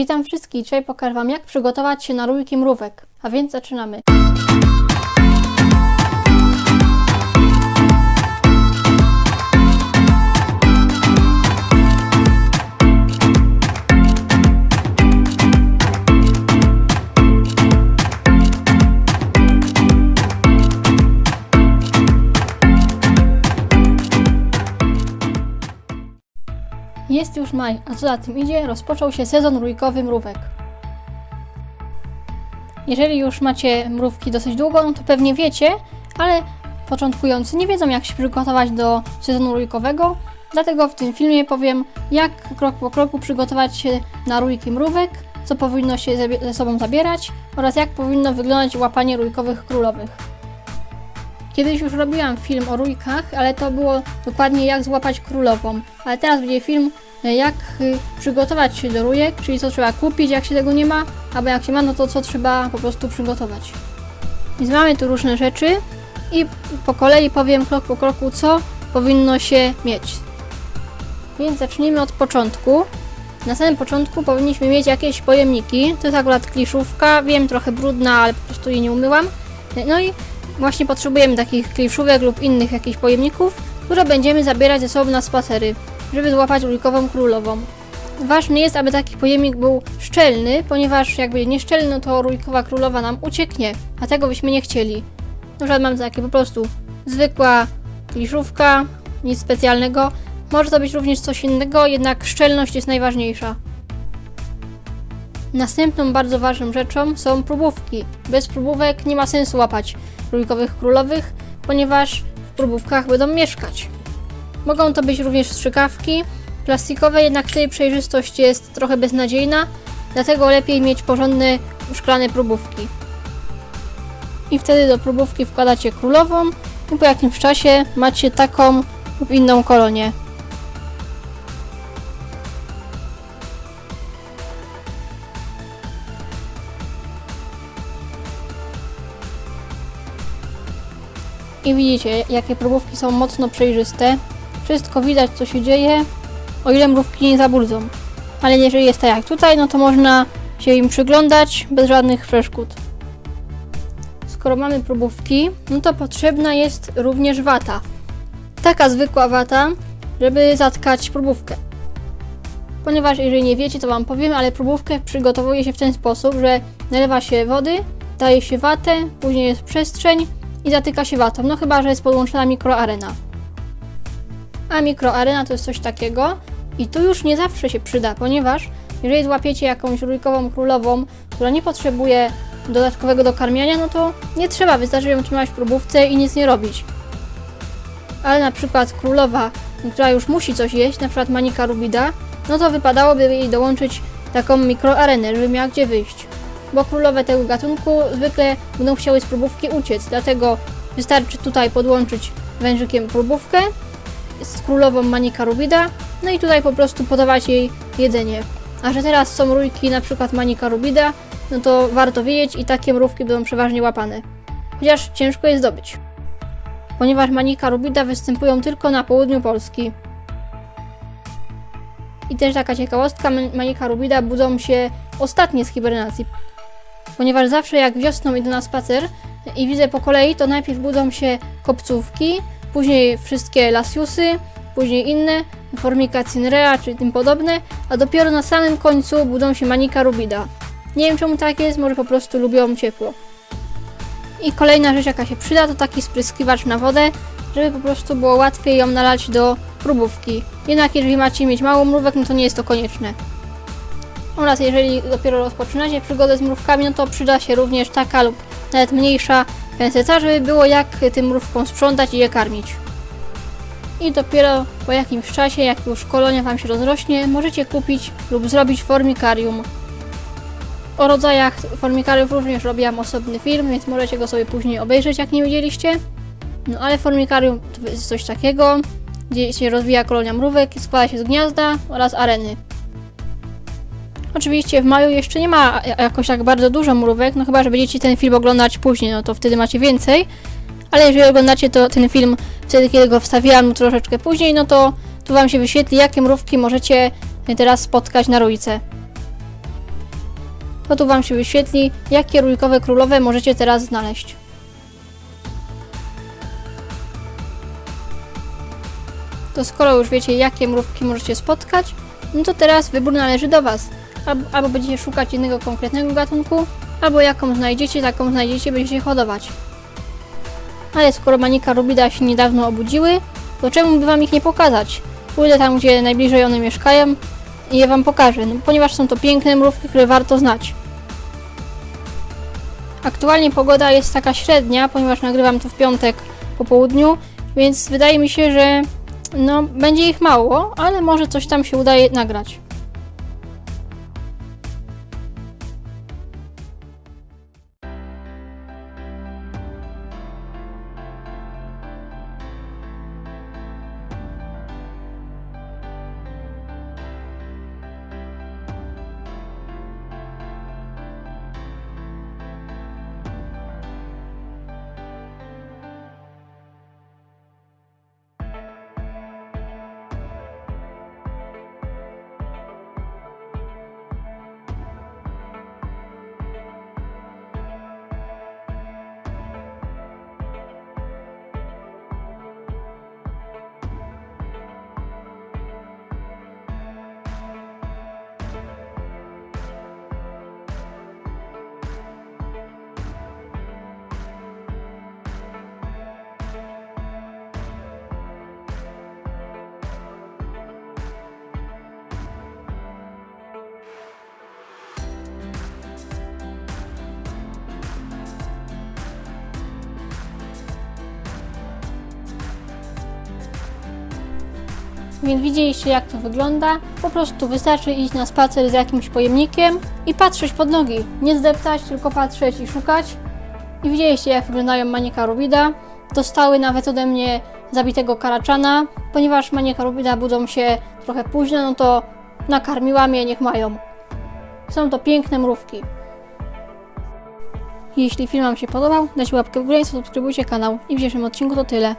Witam wszystkich. Dzisiaj pokażę Wam, jak przygotować się na rójki mrówek. A więc zaczynamy. Już maj, a co za tym idzie, rozpoczął się sezon rójkowy mrówek. Jeżeli już macie mrówki dosyć długo, to pewnie wiecie, ale początkujący nie wiedzą, jak się przygotować do sezonu rójkowego, dlatego w tym filmie powiem, jak krok po kroku przygotować się na rójki mrówek, co powinno się ze sobą zabierać oraz jak powinno wyglądać łapanie rójkowych królowych. Kiedyś już robiłam film o rójkach, ale to było dokładnie jak złapać królową. Ale teraz będzie film e, jak y, przygotować się do rójek, czyli co trzeba kupić, jak się tego nie ma, albo jak się ma, no to co trzeba po prostu przygotować. Więc mamy tu różne rzeczy i po kolei powiem krok po kroku, co powinno się mieć. Więc zacznijmy od początku. Na samym początku powinniśmy mieć jakieś pojemniki. To jest akurat kliszówka, wiem, trochę brudna, ale po prostu jej nie umyłam. No i Właśnie potrzebujemy takich kliszówek lub innych jakichś pojemników, które będziemy zabierać ze sobą na spacery, żeby złapać ulikową królową. Ważne jest, aby taki pojemnik był szczelny, ponieważ jak będzie nieszczelny, no to rójkowa królowa nam ucieknie, a tego byśmy nie chcieli. Na przykład mam takie po prostu zwykła kliszówka, nic specjalnego. Może to być również coś innego, jednak szczelność jest najważniejsza. Następną bardzo ważną rzeczą są próbówki. Bez próbówek nie ma sensu łapać rójkowych królowych, ponieważ w próbówkach będą mieszkać. Mogą to być również strzykawki plastikowe, jednak wtedy przejrzystość jest trochę beznadziejna, dlatego lepiej mieć porządne szklane próbówki. I wtedy do próbówki wkładacie królową i po jakimś czasie macie taką lub inną kolonię. I widzicie, jakie próbówki są mocno przejrzyste. Wszystko widać, co się dzieje, o ile mrówki nie zabrudzą. Ale jeżeli jest tak jak tutaj, no to można się im przyglądać bez żadnych przeszkód. Skoro mamy próbówki, no to potrzebna jest również wata. Taka zwykła wata, żeby zatkać próbówkę. Ponieważ jeżeli nie wiecie, to wam powiem, ale próbówkę przygotowuje się w ten sposób, że nalewa się wody, daje się watę, później jest przestrzeń i zatyka się watą, no chyba, że jest podłączona mikroarena. A mikroarena to jest coś takiego i tu już nie zawsze się przyda, ponieważ jeżeli złapiecie jakąś rójkową królową, która nie potrzebuje dodatkowego dokarmiania, no to nie trzeba, wystarczy ją trzymać w próbówce i nic nie robić. Ale na przykład królowa, która już musi coś jeść, na przykład manika rubida, no to wypadałoby jej dołączyć taką mikroarenę, żeby miała gdzie wyjść bo królowe tego gatunku zwykle będą chciały z próbówki uciec, dlatego wystarczy tutaj podłączyć wężykiem próbówkę z królową Manika Rubida, no i tutaj po prostu podawać jej jedzenie. A że teraz są rójki na przykład Manika Rubida, no to warto wiedzieć i takie mrówki będą przeważnie łapane. Chociaż ciężko je zdobyć. Ponieważ Manika Rubida występują tylko na południu Polski. I też taka ciekawostka, Manika Rubida budzą się ostatnie z hibernacji, ponieważ zawsze jak wiosną idę na spacer i widzę po kolei, to najpierw budzą się kopcówki, później wszystkie lasiusy, później inne, formica cinrea czy tym podobne, a dopiero na samym końcu budzą się manika rubida. Nie wiem czemu tak jest, może po prostu lubią ciepło. I kolejna rzecz jaka się przyda to taki spryskiwacz na wodę, żeby po prostu było łatwiej ją nalać do próbówki. Jednak jeżeli macie mieć mało mrówek, no to nie jest to konieczne. Oraz jeżeli dopiero rozpoczynacie przygodę z mrówkami, no to przyda się również taka lub nawet mniejsza pęseca, żeby było jak tym mrówkom sprzątać i je karmić. I dopiero po jakimś czasie, jak już kolonia Wam się rozrośnie, możecie kupić lub zrobić formikarium. O rodzajach formikariów również robiłam osobny film, więc możecie go sobie później obejrzeć, jak nie widzieliście. No ale formikarium to jest coś takiego, gdzie się rozwija kolonia mrówek, składa się z gniazda oraz areny. Oczywiście w maju jeszcze nie ma jakoś tak bardzo dużo mrówek, no chyba, że będziecie ten film oglądać później, no to wtedy macie więcej. Ale jeżeli oglądacie to, ten film wtedy, kiedy go wstawiłam troszeczkę później, no to tu Wam się wyświetli, jakie mrówki możecie teraz spotkać na rójce. to tu Wam się wyświetli, jakie rójkowe królowe możecie teraz znaleźć. To skoro już wiecie, jakie mrówki możecie spotkać, no to teraz wybór należy do Was. Albo, będziecie szukać jednego konkretnego gatunku, albo jaką znajdziecie, taką znajdziecie, będziecie hodować. Ale skoro Manika Rubida się niedawno obudziły, to czemu by Wam ich nie pokazać? Pójdę tam, gdzie najbliżej one mieszkają i je Wam pokażę, no, ponieważ są to piękne mrówki, które warto znać. Aktualnie pogoda jest taka średnia, ponieważ nagrywam to w piątek po południu, więc wydaje mi się, że no, będzie ich mało, ale może coś tam się udaje nagrać. Więc widzieliście jak to wygląda. Po prostu wystarczy iść na spacer z jakimś pojemnikiem i patrzeć pod nogi. Nie zdeptać, tylko patrzeć i szukać. I widzieliście jak wyglądają Manika Rubida. Dostały nawet ode mnie zabitego karaczana. Ponieważ Manika Rubida budzą się trochę późno, no to nakarmiłam je, niech mają. Są to piękne mrówki. Jeśli film Wam się podobał, dajcie łapkę w górę subskrybujcie kanał. I w dzisiejszym odcinku to tyle.